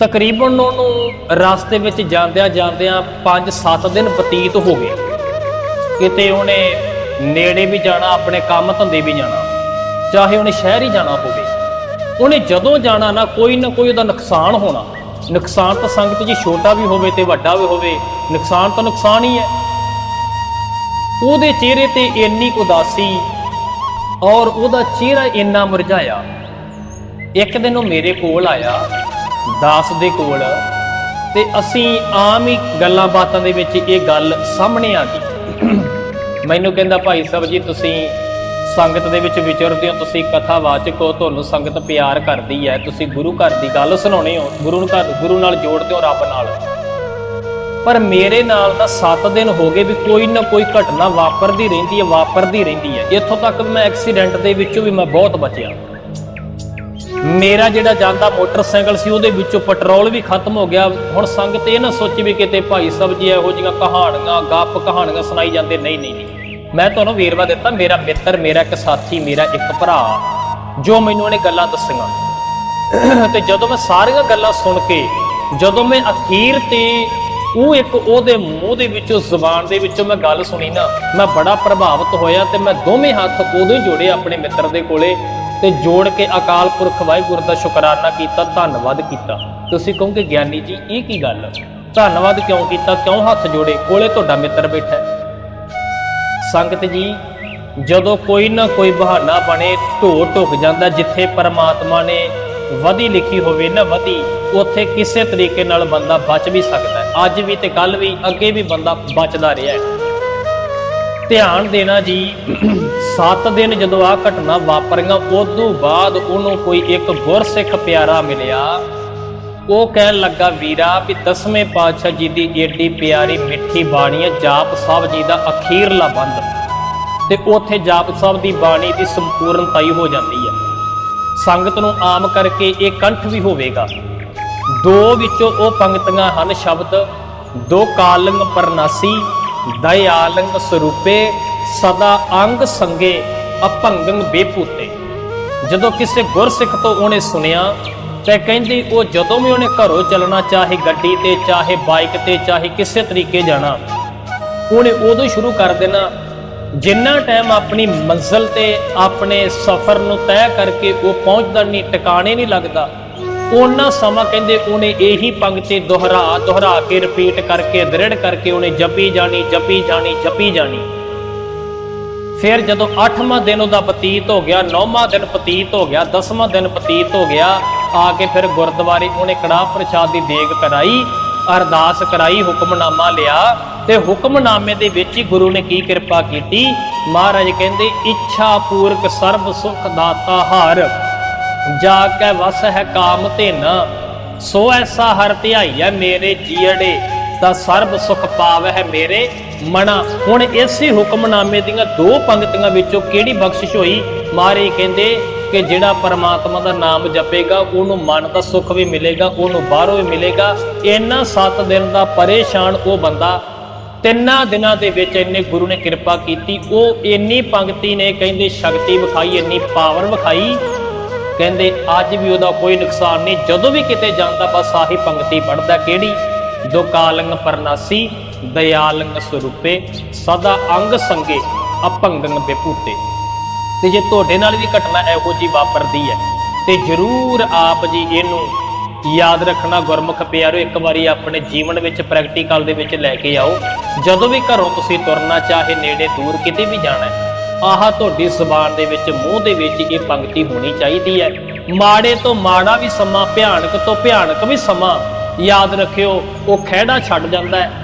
ਤਕਰੀਬਨ ਉਹਨੂੰ ਰਸਤੇ ਵਿੱਚ ਜਾਂਦਿਆਂ ਜਾਂਦਿਆਂ 5-7 ਦਿਨ ਬਤੀਤ ਹੋ ਗਏ। ਕਿਤੇ ਉਹਨੇ ਨੇੜੇ ਵੀ ਜਾਣਾ, ਆਪਣੇ ਕੰਮ ਧੰਦੇ ਵੀ ਜਾਣਾ, ਚਾਹੇ ਉਹਨੇ ਸ਼ਹਿਰ ਹੀ ਜਾਣਾ ਹੋਵੇ। ਉਹਨੇ ਜਦੋਂ ਜਾਣਾ ਨਾ, ਕੋਈ ਨਾ ਕੋਈ ਉਹਦਾ ਨੁਕਸਾਨ ਹੋਣਾ। ਨੁਕਸਾਨ ਤਾਂ ਸੰਗਤ ਜੀ ਛੋਟਾ ਵੀ ਹੋਵੇ ਤੇ ਵੱਡਾ ਵੀ ਹੋਵੇ, ਨੁਕਸਾਨ ਤਾਂ ਨੁਕਸਾਨ ਹੀ ਹੈ। ਉਹਦੇ ਚਿਹਰੇ ਤੇ ਇੰਨੀ ਉਦਾਸੀ ਔਰ ਉਹਦਾ ਚਿਹਰਾ ਇੰਨਾ ਮੁਰਝਾਇਆ ਇੱਕ ਦਿਨ ਉਹ ਮੇਰੇ ਕੋਲ ਆਇਆ, ਦਾਸ ਦੇ ਕੋਲ, ਤੇ ਅਸੀਂ ਆਮ ਹੀ ਗੱਲਾਂ ਬਾਤਾਂ ਦੇ ਵਿੱਚ ਇਹ ਗੱਲ ਸਾਹਮਣੇ ਆ ਗਈ। ਮੈਨੂੰ ਕਹਿੰਦਾ, ਭਾਈ ਸਾਹਿਬ ਜੀ, ਤੁਸੀਂ ਸੰਗਤ ਦੇ ਵਿੱਚ ਵਿਚਰਦੇ ਹੋ, ਤੁਸੀਂ ਕਥਾਵਾਚਕ ਹੋ, ਤੁਹਾਨੂੰ ਸੰਗਤ ਪਿਆਰ ਕਰਦੀ ਹੈ, ਤੁਸੀਂ ਗੁਰੂ ਘਰ ਦੀ ਗੱਲ ਸੁਣਾਉਣੇ ਹੋ, ਗੁਰੂ ਨੂੰ ਘਰ, ਗੁਰੂ ਨਾਲ ਜੋੜਦੇ ਹੋ, ਰੱਬ ਨਾਲ। ਪਰ ਮੇਰੇ ਨਾਲ ਤਾਂ 7 ਦਿਨ ਹੋ ਗਏ ਵੀ ਕੋਈ ਨਾ ਕੋਈ ਘਟਨਾ ਵਾਪਰਦੀ ਰਹਿੰਦੀ ਹੈ, ਵਾਪਰਦੀ ਰਹਿੰਦੀ ਹੈ। ਇੱਥੋਂ ਤੱਕ ਮੈਂ ਐਕਸੀਡੈਂਟ ਦੇ ਵਿੱਚੋਂ ਵੀ ਮੈਂ ਬਹੁਤ ਬਚਿਆ। ਮੇਰਾ ਜਿਹੜਾ ਜਾਂਦਾ ਮੋਟਰਸਾਈਕਲ ਸੀ, ਉਹਦੇ ਵਿੱਚੋਂ ਪੈਟਰੋਲ ਵੀ ਖਤਮ ਹੋ ਗਿਆ। ਹੁਣ ਸੰਗਤ ਇਹ ਨਾ ਸੋਚੀ ਵੀ ਕਿਤੇ ਭਾਈ ਸਾਹਿਬ ਜੀ ਇਹੋ ਜਿਹੀਆਂ ਕਹਾਣੀਆਂ, ਗੱਪ ਕਹਾਣੀਆਂ ਸੁਣਾਈ ਜਾਂਦੇ। ਨਹੀਂ ਨਹੀਂ ਮੈਂ ਤੁਹਾਨੂੰ ਵੇਰਵਾ ਦਿੱਤਾ, ਮੇਰਾ ਮਿੱਤਰ, ਮੇਰਾ ਇੱਕ ਸਾਥੀ, ਮੇਰਾ ਇੱਕ ਭਰਾ, ਜੋ ਮੈਨੂੰ ਉਹਨੇ ਗੱਲਾਂ ਦੱਸੀਆਂ। ਤੇ ਜਦੋਂ ਮੈਂ ਸਾਰੀਆਂ ਗੱਲਾਂ ਸੁਣ ਕੇ, ਜਦੋਂ ਮੈਂ ਅਖੀਰ ਤੇ ਉਹ ਇੱਕ ਉਹਦੇ ਮੂੰਹ ਦੇ ਵਿੱਚੋਂ, ਜ਼ੁਬਾਨ ਦੇ ਵਿੱਚੋਂ ਮੈਂ ਗੱਲ ਸੁਣੀ ਨਾ, ਮੈਂ ਬੜਾ ਪ੍ਰਭਾਵਿਤ ਹੋਇਆ ਤੇ ਮੈਂ ਦੋਵੇਂ ਹੱਥ ਉਦੋਂ ਹੀ ਜੋੜੇ ਆਪਣੇ ਮਿੱਤਰ ਦੇ ਕੋਲੇ। ਤੇ ਜੋੜ ਕੇ ਅਕਾਲ ਪੁਰਖ ਵਾਹਿਗੁਰੂ ਦਾ ਸ਼ੁਕਰਾਨਾ ਕੀਤਾ, ਧੰਨਵਾਦ ਕੀਤਾ। ਤੁਸੀਂ ਕਹੋਗੇ, ਗਿਆਨੀ ਜੀ, ਇਹ ਕੀ ਗੱਲ? ਧੰਨਵਾਦ ਕਿਉਂ ਕੀਤਾ? ਕਿਉਂ ਹੱਥ ਜੋੜੇ? ਕੋਲੇ ਤੁਹਾਡਾ ਮਿੱਤਰ ਬੈਠਾ ਸੰਗਤ ਜੀ, ਜਦੋਂ ਕੋਈ ਨਾ ਕੋਈ ਬਹਾਨਾ ਬਣੇ ਢੋ ਢੁੱਕ ਜਾਂਦਾ, ਜਿੱਥੇ ਪਰਮਾਤਮਾ ਨੇ ਵਧੀ ਲਿਖੀ ਹੋਵੇ ਨਾ ਵਧੀ, ਉੱਥੇ ਕਿਸੇ ਤਰੀਕੇ ਨਾਲ ਬੰਦਾ ਬਚ ਵੀ ਸਕਦਾ ਅੱਜ ਵੀ ਤੇ ਕੱਲ ਵੀ ਅੱਗੇ ਵੀ ਬੰਦਾ ਬਚਦਾ ਰਿਹਾ ਹੈ। ਧਿਆਨ ਦੇਣਾ ਜੀ। 7 ਦਿਨ ਜਦੋਂ ਆ ਘਟਨਾ ਵਾਪਰੀਆਂ, ਉਦੋਂ ਬਾਅਦ ਉਹਨੂੰ ਕੋਈ ਇੱਕ ਗੁਰਸਿੱਖ ਪਿਆਰਾ ਮਿਲਿਆ। ਉਹ ਕਹਿਣ ਲੱਗਾ, ਵੀਰਾ, ਵੀ ਦਸਵੇਂ ਪਾਤਸ਼ਾਹ ਜੀ ਦੀ ਏਡੀ ਪਿਆਰੀ ਮਿੱਠੀ ਬਾਣੀ ਹੈ, ਜਾਪ ਸਾਹਿਬ ਜੀ ਦਾ ਅਖੀਰਲਾ ਬੰਦ ਤੇ ਉੱਥੇ ਜਾਪ ਸਾਹਿਬ ਦੀ ਬਾਣੀ ਦੀ ਸੰਪੂਰਨਤਾਈ ਹੋ ਜਾਂਦੀ ਹੈ। ਸੰਗਤ ਨੂੰ ਆਮ ਕਰਕੇ ਇਹ ਕੰਠ ਵੀ ਹੋਵੇਗਾ। ਦੋ ਵਿੱਚੋਂ ਉਹ ਪੰਕਤੀਆਂ ਹਨ ਸ਼ਬਦ, ਦੋ ਕਾਲੰਗ ਪਰਨਾਸੀ ਦਇਆਲੰਗ ਸਰੂਪੇ ਸਦਾ ਅੰਗ ਸੰਗੇ ਅਭੰਗੰ ਬੇਪੂਤੇ। ਜਦੋਂ ਕਿਸੇ ਗੁਰਸਿੱਖ ਤੋਂ ਉਹਨੇ ਸੁਣਿਆ, ਤੇ ਕਹਿੰਦੀ, ਉਹ ਜਦੋਂ ਵੀ ਉਹਨੇ ਘਰੋਂ ਚੱਲਣਾ, ਚਾਹੇ ਗੱਡੀ ਤੇ, ਚਾਹੇ ਬਾਈਕ ਤੇ, ਚਾਹੇ ਕਿਸੇ ਤਰੀਕੇ ਜਾਣਾ, ਉਹਨੇ ਉਦੋਂ ਸ਼ੁਰੂ ਕਰ ਦੇਣਾ। ਜਿੰਨਾ ਟਾਈਮ ਆਪਣੀ ਮੰਜ਼ਲ ਤੇ, ਆਪਣੇ ਸਫ਼ਰ ਨੂੰ ਤੈਅ ਕਰਕੇ ਉਹ ਪਹੁੰਚਦਾ ਨਹੀਂ, ਟਿਕਾਣੇ ਨਹੀਂ ਲੱਗਦਾ ਉਹਨਾਂ ਸਮਾਂ ਕਹਿੰਦੇ ਉਹਨੇ ਇਹੀ ਪੰਕਤੀ ਦੁਹਰਾ ਦੁਹਰਾ ਕੇ ਰਿਪੀਟ ਕਰਕੇ, ਦ੍ਰਿੜ ਕਰਕੇ ਉਹਨੇ ਜਪੀ ਜਾਣੀ ਜਪੀ ਜਾਣੀ ਜਪੀ ਜਾਣੀ। ਫਿਰ ਜਦੋਂ 8ਵਾਂ ਦਿਨ ਉਹਦਾ ਬਤੀਤ ਹੋ ਗਿਆ 9ਵਾਂ ਦਿਨ ਬਤੀਤ ਹੋ ਗਿਆ 10ਵਾਂ ਦਿਨ ਬਤੀਤ ਹੋ ਗਿਆ, ਆ ਕੇ ਫਿਰ ਗੁਰਦੁਆਰੇ ਉਹਨੇ ਕੜਾਹ ਪ੍ਰਸ਼ਾਦ ਦੀ ਦੇਗ ਕਰਾਈ, ਅਰਦਾਸ ਕਰਾਈ, ਹੁਕਮਨਾਮਾ ਲਿਆ ਤੇ ਹੁਕਮਨਾਮੇ ਦੇ ਵਿੱਚ ਹੀ ਗੁਰੂ ਨੇ ਕੀ ਕਿਰਪਾ ਕੀਤੀ? ਮਹਾਰਾਜ ਕਹਿੰਦੇ, ਇੱਛਾ ਪੂਰਕ ਸਰਬ ਸੁਖ ਦਾਤਾ ਹਰ। ਜਾ ਕੇ ਵਸ ਹੈ ਕਾਮ ਧਿਨ ਸੋ ਐਸਾ ਹਰ ਧਿਆਈਐ ਮੇਰੇ ਜੀੜੇ ਤਾਂ ਸਰਬ ਸੁਖ ਪਾਵਹਿ ਮੇਰੇ ਮਣਾ ਹੁਣ ਇਸੇ ਹੁਕਮਨਾਮੇ ਦੀਆਂ ਦੋ ਪੰਕਤੀਆਂ ਵਿੱਚੋਂ ਕਿਹੜੀ ਬਖਸ਼ਿਸ਼ ਹੋਈ? ਮਾਰੇ ਕਹਿੰਦੇ ਕਿ ਜਿਹੜਾ ਪਰਮਾਤਮਾ ਦਾ ਨਾਮ ਜਪੇਗਾ, ਉਹਨੂੰ ਮਨ ਦਾ ਸੁੱਖ ਵੀ ਮਿਲੇਗਾ, ਉਹਨੂੰ ਬਾਹਰੋਂ ਵੀ ਮਿਲੇਗਾ। ਇੰਨਾ 7 ਦਿਨ ਦਾ ਪਰੇਸ਼ਾਨ ਉਹ ਬੰਦਾ, ਤਿੰਨਾਂ ਦਿਨਾਂ ਦੇ ਵਿੱਚ ਇੰਨੇ ਗੁਰੂ ਨੇ ਕਿਰਪਾ ਕੀਤੀ। ਉਹ ਇੰਨੀ ਪੰਕਤੀ ਨੇ, ਕਹਿੰਦੇ ਸ਼ਕਤੀ ਵਿਖਾਈ, ਇੰਨੀ ਪਾਵਰ ਵਿਖਾਈ। ਕਹਿੰਦੇ, ਅੱਜ ਵੀ ਉਹਦਾ ਕੋਈ ਨੁਕਸਾਨ ਨਹੀਂ। ਜਦੋਂ ਵੀ ਕਿਤੇ ਜਾਂਦਾ, ਬਸ ਆਹੀ ਪੰਕਤੀ ਪੜਦਾ ਕਿਹੜੀ? ਦੁਕਾਲੰਗ ਪਰਨਾਸੀ, ਦਇਆਲੰਗ ਸਰੂਪੇ, ਸਦਾ ਅੰਗ ਸੰਗੇ ਅਪੰਗੰ ਬੇਪੂਤੇ। ਤੇ ਜੇ ਤੁਹਾਡੇ ਨਾਲ ਵੀ ਘਟਨਾ ਇਹੋ ਜੀ ਵਾਪਰਦੀ ਹੈ, ਤੇ ਜਰੂਰ ਆਪ ਜੀ ਇਹਨੂੰ ਯਾਦ ਰੱਖਣਾ ਗੁਰਮੁਖ ਪਿਆਰੋ, ਇੱਕ ਵਾਰੀ ਆਪਣੇ ਜੀਵਨ ਵਿੱਚ ਪ੍ਰੈਕਟੀਕਲ ਦੇ ਵਿੱਚ ਲੈ ਕੇ ਆਓ। ਜਦੋਂ ਵੀ ਘਰੋਂ ਤੁਸੀਂ ਤੁਰਨਾ ਚਾਹੇ ਨੇੜੇ ਦੂਰ ਕਿਤੇ ਵੀ ਜਾਣਾ ਹੈ ਆਹ ਤੁਹਾਡੀ ਜ਼ਬਾਨ ਦੇ ਵਿੱਚ, ਮੂੰਹ ਦੇ ਵਿੱਚ ਇਹ ਪੰਕਤੀ ਹੋਣੀ ਚਾਹੀਦੀ ਹੈ। ਮਾੜੇ ਤੋਂ ਮਾੜਾ ਵੀ ਸਮਾਂ, ਭਿਆਨਕ ਤੋਂ ਭਿਆਨਕ ਵੀ ਸਮਾਂ। ਯਾਦ ਰੱਖਿਓ, ਉਹ ਖਹਿੜਾ ਛੱਡ ਜਾਂਦਾ ਹੈ।